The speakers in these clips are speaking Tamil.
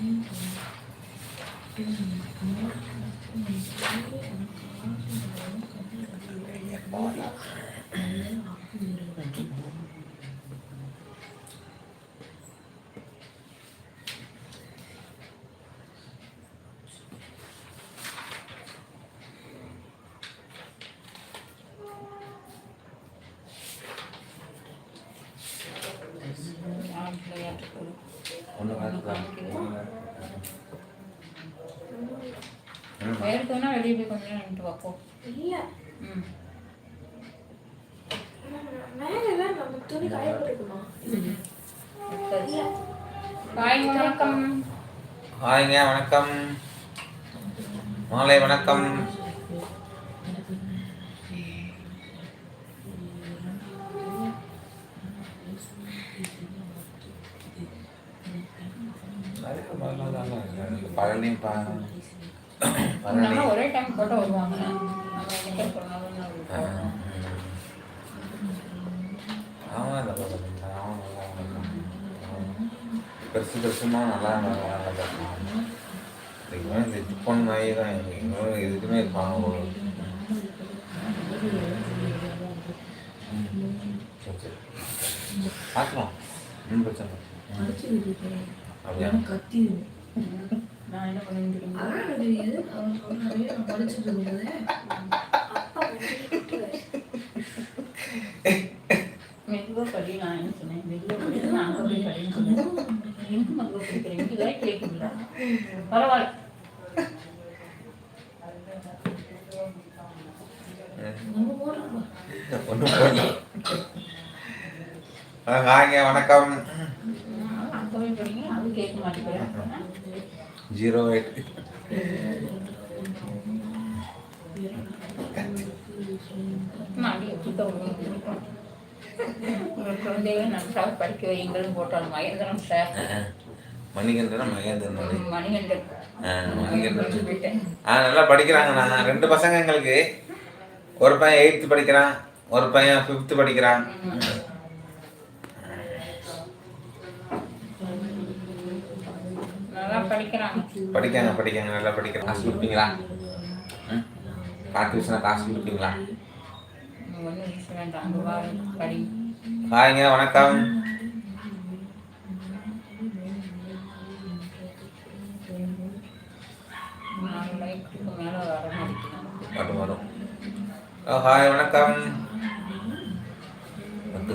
บอสแล้ว வேர்க்குதுன்னா வெளியே போய் கொஞ்ச நேரம் நின்று பார்ப்போம் இல்ல. ம். வணக்கம். ஹாய்ங்க வணக்கம். மாலை வணக்கம். அதுக்கு முதல்ல தான் இந்த பழனி பா பழனி ஒரே டைம் போட்டு வருவாங்க அவன் பக்கம் நல்லா பெருசு பெருசுமா நல்லா நல்லா வளர்ப்பான் இவன் இந்த திப்பன் தான் இன்னும் எதுக்குமே இருப்பாங்க ஒரு பார்க்கலாம் ஒன்றும் பிரச்சனை அப்படியா? கத்தி நான் என்ன பண்ணுவேன் அதான் அது அவன் நான் படிச்சுட்டு. மெதுவாக படி என்ன சொன்னேன்? மெதுவாக படி நான் அங்கே போய் படின்னு சொன்னேன். எங்கும் அங்கே படிக்கிறேன்? இங்கே கேட்கல பரவாயில்ல. வணக்கம் அங்கே போய் படிங்க அது கேட்க மாட்டேங்கிறேன் ஜீரோ எயிட் நன்றாக படிக்க போட்டால் மகேந்திரன் சார். மணிகண்டன் மகேந்திரன் மணிகண்டன். ஆ நல்லா படிக்கிறாங்கண்ணா ரெண்டு பசங்க எங்களுக்கு. ஒரு பையன் எயித்து படிக்கிறான் ஒரு பையன் ஃபிஃப்த்து படிக்கிறான் நல்லா படிக்கிறாங்க. படிக்காங்க படிக்காங்க நல்லா படிக்கிறாங்க. காசு கொடுப்பீங்களா? ம்? காசு கொடுப்பீங்களா? ஹாய்ங்க வணக்கம். வரும் வரும். ஹாய் வணக்கம். வந்து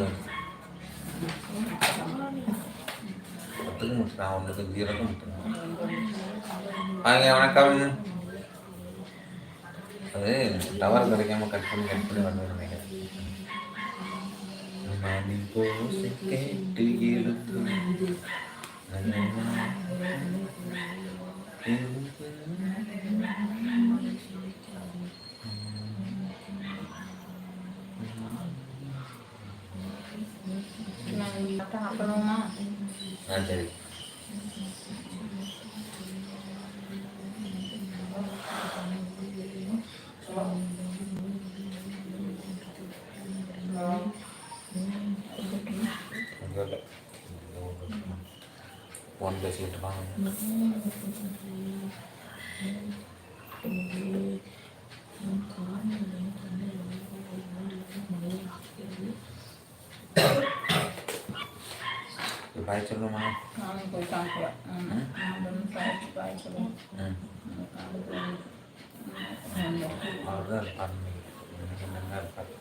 நான் ஒன்றுக்கு ஜீரோக்கு மட்டும் ஹாய்ங்க வணக்கம். அது டவர் கிடைக்காம கட் பண்ணி கட் பண்ணி வந்து நினைக்கிறேன். ஆ சரி. ஒன் பேசிக்கிட்டு வாங்க இருப்பாங்க பாய் சொல்லுமா நானும் போய் காமிக்கிறேன் ம். நான் வந்து பாய்ச்சி பாய்ச்சிடுவேன் ம். அவ்வளோதான் இருப்பார் இன்னைக்கு நல்லா இருப்பார்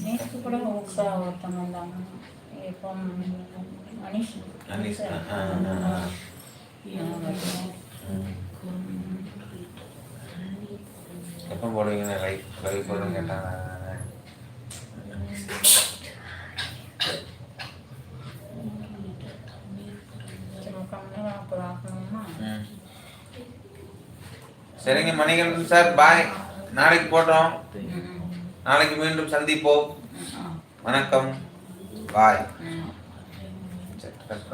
நேற்று கூட ஒருத்தவங்க வந்தாங்க இப்போ மனிஷ் மனிஷ், ஆ, ஆ, ஆ, ஆ. எப்போ போடுவீங்க லைக் லைக் போடுங்க கேட்டாங்க. சரிங்க மணிகண்டன் சார் பாய் நாளைக்கு போட்டோம். நாளைக்கு மீண்டும் சந்திப்போம். வணக்கம். பாய் சரி கட்